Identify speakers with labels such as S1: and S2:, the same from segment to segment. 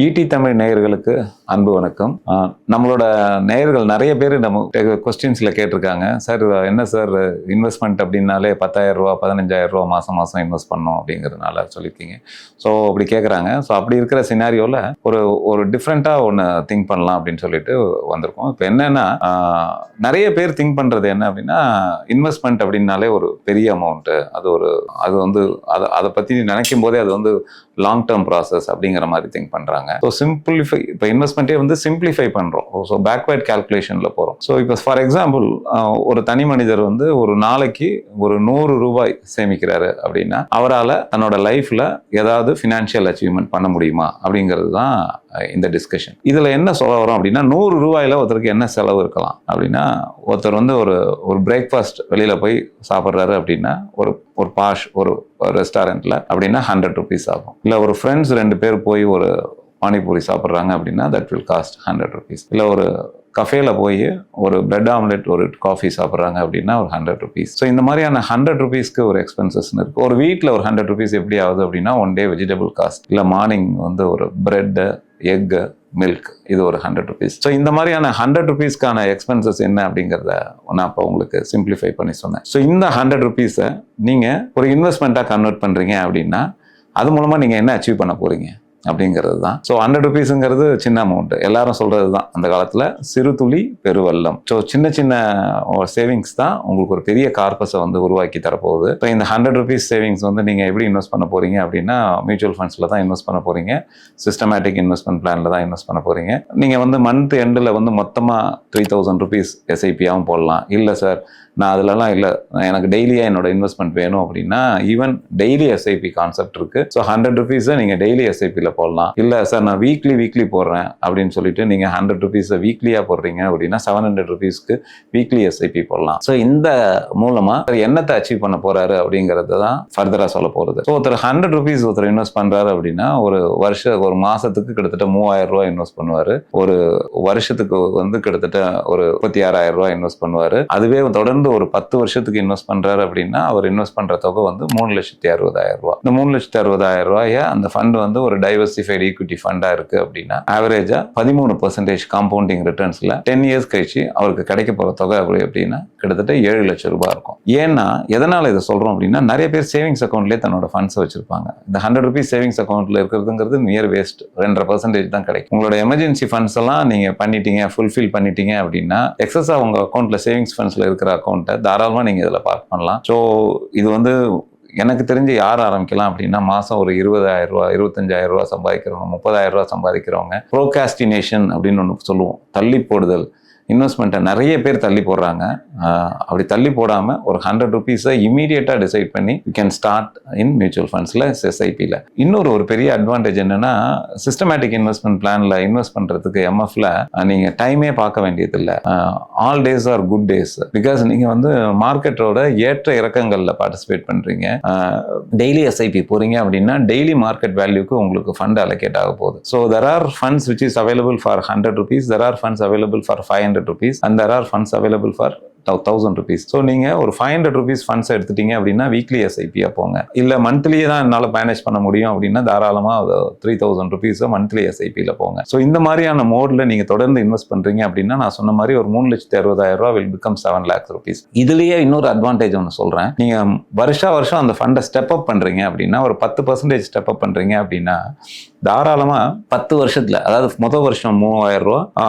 S1: ED Tamil நேயர்களுக்கு அன்பு வணக்கம். நம்மளோட நேயர்கள் நிறைய பேர் நம்ம கொஸ்டின்ஸில் கேட்டிருக்காங்க. சார் என்ன சார் இன்வெஸ்ட்மெண்ட் அப்படின்னாலே பத்தாயிரம் ரூபா பதினஞ்சாயிரம் ரூபா மாதம் மாதம் இன்வெஸ்ட் பண்ணோம் அப்படிங்கிறதுனால சொல்லியிருக்கீங்க. ஸோ அப்படி கேட்குறாங்க ஸோ அப்படி இருக்கிற சினாரியோவில் ஒரு ஒரு டிஃப்ரெண்ட்டாக ஒன்று திங்க் பண்ணலாம் அப்படின்னு சொல்லிட்டு வந்திருக்கோம். இப்போ என்னென்னா நிறைய பேர் திங்க் பண்ணுறது என்ன அப்படின்னா இன்வெஸ்ட்மெண்ட் அப்படின்னாலே ஒரு பெரிய அமௌண்ட்டு அது ஒரு அது வந்து அதை அதை பற்றி நினைக்கும் போதே அது வந்து லாங் டேர்ம் ப்ராசஸ் அப்படிங்கிற மாதிரி திங்க் பண்ணுறாங்க ஸோ சிம்பிளிஃபை இப்போ இன்வெஸ்ட்மெண்ட்டே வந்து சிம்பிளிஃபை பண்ணுறோம் ஸோ பேக்வேர்ட் கால்குலேஷனில் போகிறோம் ஸோ இப்போ ஃபார் எக்ஸாம்பிள் ஒரு தனி மனிதர் வந்து ஒரு நாளைக்கு ஒரு நூறு ரூபாய் சேமிக்கிறாரு அப்படின்னா அவரால் தன்னோட லைஃப்பில் ஏதாவது ஃபினான்ஷியல் அச்சீவ்மெண்ட் பண்ண முடியுமா? அப்படிங்கிறது தான் இந்த டிஸ்கஷன் இதில் என்ன சொல்ல வரோம் அப்படின்னா நூறு ரூபாயில் ஒருத்தருக்கு என்ன செலவு இருக்கலாம்? அப்படின்னா ஒருத்தர் வந்து ஒரு ஒரு பிரேக்ஃபாஸ்ட் வெளியில் போய் சாப்பிட்றாரு அப்படின்னா ஒரு ஒரு பாஷ் ஒரு ரெஸ்டாரண்ட்டில் அப்படின்னா ஹண்ட்ரட் ருபீஸ் ஆகும். இல்லை ஒரு ஃப்ரெண்ட்ஸ் ரெண்டு பேர் போய் ஒரு பானிபூரி சாப்பிட்றாங்க அப்படின்னா that will cost hundred rupees இல்லை ஒரு கஃபேல போய் ஒரு பிரெட் ஆம்லெட் ஒரு காஃபி சாப்பிட்றாங்க அப்படின்னா ஒரு ஹண்ட்ரட் ருபீஸ் ஸோ இந்த மாதிரியான ஹண்ட்ரட் ருபீஸ்க்கு ஒரு எக்ஸ்பென்சஸ்னு இருக்குது ஒரு வீட்டில் ஒரு ஹண்ட்ரட் ருபீஸ் எப்படி ஆகுது அப்படின்னா ஒன் டே வெஜிடபிள் காஸ்ட் இல்லை மார்னிங் வந்து ஒரு பிரெட்டு எக்கு மில்க் இது ஒரு ஹண்ட்ரட் ருபீஸ் ஸோ இந்த மாதிரியான ஹண்ட்ரட் ருபீஸ்க்கான எக்ஸ்பென்சஸ் என்ன அப்படிங்கிறத நான் இப்போ உங்களுக்கு சிம்பிளிஃபை பண்ணி சொன்னேன். ஸோ இந்த ஹண்ட்ரட் ருபீஸை நீங்கள் ஒரு இன்வெஸ்ட்மெண்ட்டாக கன்வெர்ட் பண்ணுறீங்க அப்படின்னா அது மூலமாக நீங்கள் என்ன அச்சீவ் பண்ண போகிறீங்க அப்படிங்கிறது தான் ஸோ ஹண்ட்ரட் ருபீஸுங்கிறது சின்ன அமௌண்ட் எல்லாரும் சொல்கிறது தான் அந்த காலத்தில் சிறு துளி பெருவெல்லம் ஸோ சின்ன சின்ன சேவிங்ஸ் தான் உங்களுக்கு ஒரு பெரிய கார்பஸை வந்து உருவாக்கி தரப்போகுது. இப்போ இந்த ஹண்ட்ரட் ருபீஸ் சேவிங்ஸ் வந்து நீங்கள் எப்படி இன்வெஸ்ட் பண்ண போகிறீங்க அப்படின்னா மியூச்சுவல் ஃபண்ட்ஸில் தான் இன்வெஸ்ட் பண்ண போகிறீங்க சிஸ்டமேட்டிக் இன்வெஸ்ட்மெண்ட் பிளானில் தான் இன்வெஸ்ட் பண்ண போகிறீங்க நீங்கள் வந்து மந்த் எண்டில் வந்து மொத்தமாக த்ரீ தௌசண்ட் ருபீஸ் எஸ்ஐபியாகவும் போடலாம். இல்லை சார் நான் அதிலலாம் இல்லை. எனக்கு டெய்லியாக என்னோட இன்வெஸ்ட்மெண்ட் வேணும் அப்படின்னா ஈவன் டெய்லி எஸ்ஐபி கான்செப்ட் இருக்குது ஸோ ஹண்ட்ரட் ருபீஸை நீங்கள் டெய்லி எஸ்ஐபியில் போடலாம். இல்லை சார் நான் வீக்லி வீக்லி போடுறேன் அப்படின்னு சொல்லிட்டு நீங்கள் ஹண்ட்ரட் ருபீஸை வீக்லியாக போடுறீங்க அப்படின்னா செவன் ஹண்ட்ரட் ருபீஸ்க்கு வீக்லி எஸ்ஐபி போடலாம். ஸோ இந்த மூலமாக என்னத்தை அச்சீவ் பண்ண போகிறாரு அப்படிங்கிறத தான் ஃபர்தராக சொல்ல போகிறது ஸோ ஒருத்தர் ஹண்ட்ரட் ருபீஸ் ஒருத்தர் இன்வெஸ்ட் பண்ணுறாரு அப்படின்னா ஒரு வருஷ ஒரு மாதத்துக்கு கிட்டத்தட்ட மூவாயிரம் ரூபாய் இன்வெஸ்ட் பண்ணுவார். ஒரு வருஷத்துக்கு வந்து கிட்டத்தட்ட ஒரு முப்பத்தி ஆறாயிரம் ரூபாய் இன்வெஸ்ட் பண்ணுவார். அதுவே தொடர்ந்து ஒரு பத்து வருஷத்துக்கு இன்வெஸ்ட் பண்ணுறாரு அப்படின்னா அவர் இன்வெஸ்ட் பண்ணுற தொகை வந்து மூணு லட்சத்தி அறுபதாயிரம் ரூபா. இந்த மூணு லட்சத்தி அறுபதாயிரம் ரூபாய அந்த ஃபண்ட் வந்து ஒரு டைவர்சிஃபைடு ஈக்விட்டி ஃபண்டாக இருக்குது அப்படின்னா ஆவரேஜாக பதிமூணு பர்சன்டேஜ் காம்பவுண்டிங் ரிட்டர்ன்ஸில் டென் இயர்ஸ் கழிச்சு அவருக்கு கிடைக்க போகிற தொகை அப்படி அப்படின்னா கிட்டத்தட்ட ஏழு லட்சம் ரூபாய் இருக்கும். ஏன்னா எதனால் இதை சொல்கிறோம் அப்படின்னா நிறைய பேர் சேவிங்ஸ் அக்கௌண்ட்லேயே தன்னோட ஃபண்ட்ஸ் வச்சிருப்பாங்க. இந்த ஹண்ட்ரட் ருபீஸ் சேவிங்ஸ் அக்கௌண்ட்ல இருக்கிறதுங்கிறது நியர் வேஸ்ட் ரெண்டரை பர்சன்டேஜ் தான் கிடைக்கும். உங்களோட எமர்ஜென்சி ஃபண்ட்ஸ் எல்லாம் நீங்க பண்ணிட்டீங்க ஃபுல்ஃபில் பண்ணிட்டீங்க அப்படின்னா எக்ஸஸா உங்க அக்கௌண்ட்ல சேவிங்ஸ் ஃபண்ட்ஸ்ல இருக்கிற அக்கௌண்ட்டை தாராளமாக நீங்கள் இதில் பார்க் பண்ணலாம். ஸோ இது வந்து எனக்கு தெரிஞ்சு யார் ஆரம்பிக்கலாம் அப்படின்னா மாதம் ஒரு இருபதாயிரம் ரூபா இருபத்தஞ்சாயிரம் ரூபா சம்பாதிக்கிறவங்க முப்பதாயிரம் ரூபா சம்பாதிக்கிறவங்க ப்ரோகாஸ்டினேஷன் அப்படின்னு ஒன்று சொல்லுவோம். தள்ளி போடுதல். இன்வெஸ்ட்மெண்ட்டை நிறைய பேர் தள்ளி போடுறாங்க. அப்படி தள்ளி போடாமல் ஒரு ஹண்ட்ரட் ருபீஸை இமீடியட்டாக டிசைட் பண்ணி you can start in mutual ஃபண்ட்ஸில் எஸ்ஐபியில் இன்னொரு ஒரு பெரிய அட்வான்டேஜ் என்னென்னா சிஸ்டமேட்டிக் இன்வெஸ்ட்மெண்ட் பிளானில் இன்வெஸ்ட் பண்ணுறதுக்கு எம்எஃப்ல நீங்கள் டைமே பார்க்க வேண்டியதில்லை. All days are good days because நீங்கள் வந்து மார்க்கெட்டோட ஏற்ற இறக்கங்களில் பார்ட்டிசிபேட் பண்ணுறீங்க டெய்லி எஸ்ஐபி போகிறீங்க அப்படின்னா டெய்லி மார்க்கெட் வேல்யூக்கு உங்களுக்கு ஃபண்ட் அலோகேட் ஆக போகுது. So there are funds which is available for hundred rupees there are funds available for five hundred rupees and there are funds available for thousand rupees so நீங்கள் ஒரு five hundred rupees funds எடுத்துட்டீங்க அப்படின்னா weekly எஸ்ஐபியாக போங்க. இல்லை மந்த்லியே தான் என்னால் manage பண்ண முடியும் அப்படின்னா தாராளமாக த்ரீ தௌசண்ட் ருபீஸோ மந்த்லி எஸ்ஐபியில் போங்க. ஸோ இந்த மாதிரியான மோடில் நீங்கள் தொடர்ந்து இன்வெஸ்ட் பண்ணுறீங்க அப்படின்னா நான் சொன்ன மாதிரி ஒரு மூணு லட்சத்தி அறுபதாயிரம் ரூபா will become seven lakhs rupees இதுலேயே இன்னொரு அட்வான்டேஜ் ஒன்று சொல்கிறேன் நீங்கள் வருஷா வருஷம் அந்த ஃபண்டை ஸ்டெப் அப் பண்ணுறீங்க அப்படின்னா ஒரு பத்து பர்சன்டேஜ் ஸ்டெப் அப் பண்ணுறீங்க அப்படின்னா தாராளமாக பத்து வருஷத்தில் அதாவது மொதல் வருஷம் மூவாயிரம் ரூபா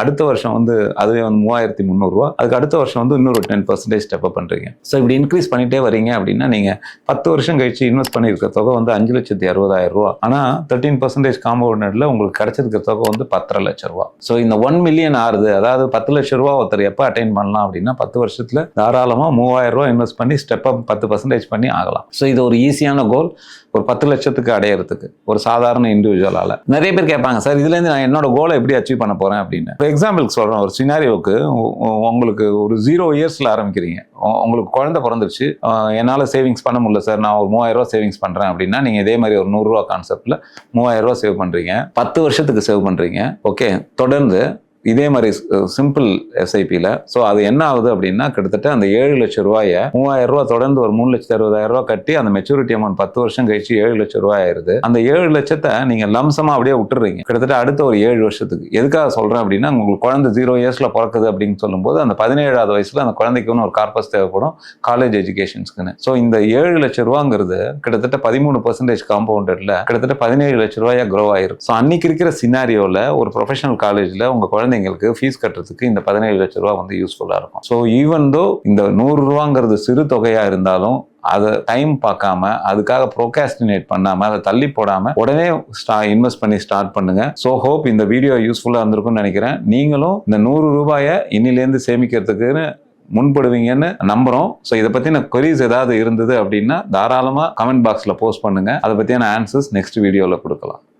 S1: அடுத்த வருஷம் வந்து அதுவே வந்து மூவாயிரத்தி முந்நூறுரூவா அதுக்கு அடுத்த வருஷம் வந்து இன்னொரு டென் பர்சன்டேஜ் ஸ்டெப் அப் பண்ணுறீங்க ஸோ இப்படி இன்க்ரீஸ் பண்ணிட்டே வரீங்க அப்படின்னா நீங்கள் பத்து வருஷம் கழிச்சு இன்வெஸ்ட் பண்ணியிருக்க தொகை வந்து அஞ்சு லட்சத்தி அறுபதாயிரம் ரூபா. ஆனால் தேர்ட்டீன் பர்சன்டேஜ் காம்பவுண்டட்ல உங்களுக்கு கிடைச்சிருக்க தொகை வந்து பத்தரை லட்சம் ரூபா. ஸோ இந்த ஒன் மில்லியன் ஆறுது அதாவது பத்து லட்சம் ரூபா ஒருத்தர் எப்போ அட்டைன் பண்ணலாம் அப்படின்னா பத்து வருஷத்தில் தாராளமாக மூவாயிரம் ரூபா இன்வெஸ்ட் பண்ணி ஸ்டெப் அப் பத்து பர்சன்டேஜ் பண்ணி ஆகலாம். ஸோ இது ஒரு ஈஸியான கோல் ஒரு பத்து லட்சத்துக்கு அடையிறதுக்கு ஒரு சாதாரண இண்டிவிஜுவலால் நிறைய பேர் கேட்பாங்க சார் இதுலேருந்து நான் என்னோட கோலை எப்படி அச்சீவ் பண்ண போகிறேன் அப்படின்னு. இப்போ எக்ஸாம்பிளுக்கு சொல்கிறேன் ஒரு சினாரியோக்கு உங்களுக்கு ஒரு ஜீரோ இயர்ஸில் ஆரம்பிக்கிறீங்க. உங்களுக்கு குழந்தை பிறந்துருச்சு. என்னால் சேவிங்ஸ் பண்ண முடியல சார். நான் ஒரு மூவாயிரம் ரூபா சேவிங்ஸ் பண்ணுறேன் அப்படின்னா நீங்கள் இதே மாதிரி ஒரு நூறுரூவா கான்செப்டில் மூவாயிரம் ரூபா சேவ் பண்ணுறீங்க பத்து வருஷத்துக்கு சேவ் பண்ணுறீங்க ஓகே. தொடர்ந்து இதே மாதிரி சிம்பிள் எஸ்ஐபியில் ஸோ அது என்ன ஆகுது அப்படின்னா கிட்டத்தட்ட அந்த ஏழு லட்சம் ரூபாயை மூவாயிரம் ரூபா தொடர்ந்து ஒரு மூணு லட்சத்தி அறுபதாயிரம் ரூபா கட்டி அந்த மெச்சூரிட்டி அமௌண்ட் பத்து வருஷம் கழிச்சு ஏழு லட்சம் ரூபாய் ஆயிருது. அந்த ஏழு லட்சத்தை நீங்கள் லம்சமாக அப்படியே விட்டுறீங்க. கிட்டத்தட்ட அடுத்த ஒரு ஏழு வருஷத்துக்கு. எதுக்காக சொல்கிறேன் அப்படின்னா உங்களுக்கு குழந்தை ஜீரோ இயர்ஸில் பிறக்குது அப்படின்னு சொல்லும்போது அந்த பதினேழாவது வயசில் அந்த குழந்தைக்குன்னு ஒரு கார்பஸ் தேவைப்படும் காலேஜ் எஜுகேஷன்ஸ்க்குன்னு ஸோ இந்த ஏழு லட்சம் ரூபாங்கிறது கிட்டத்தட்ட பதிமூணு பர்சன்டேஜ் காம்பவுண்டட்ல கிட்டத்தட்ட பதினேழு லட்ச ரூபாயா க்ரோ ஆயிருக்கு ஸோ அன்னைக்கு இருக்கிற சினாரியோவில் ஒரு ப்ரொஃபஷனல் காலேஜ்ல உங்க குழந்தைங்களுக்கு ஃபீஸ் கட்டுறதுக்கு இந்த பதினேழு லட்சம் ரூபா வந்து யூஸ்ஃபுல்லாக இருக்கும். ஸோ ஈவன் தோ இந்த நூறு ரூபாங்கிறது சிறு தொகையாக இருந்தாலும் அதை டைம் பார்க்காம அதுக்காக ப்ரோகாஸ்டினேட் பண்ணாமல் அதை தள்ளி போடாமல் உடனே ஸ்டா இன்வெஸ்ட் பண்ணி ஸ்டார்ட் பண்ணுங்க. ஸோ ஹோப் இந்த வீடியோ யூஸ்ஃபுல்லாக இருந்திருக்கும்னு நினைக்கிறேன். நீங்களும் இந்த நூறு ரூபாயை இன்னிலேருந்து சேமிக்கிறதுக்குன்னு முன்படுவீங்கன்னு நம்புறோம். ஸோ இதை பற்றின கொரிஸ் ஏதாவது இருந்தது அப்படின்னா தாராளமாக கமெண்ட் பாக்ஸில் போஸ்ட் பண்ணுங்க. அதை பற்றியான ஆன்சர்ஸ் நெக்ஸ்ட் வீடியோவில் கொடுக்கலாம்.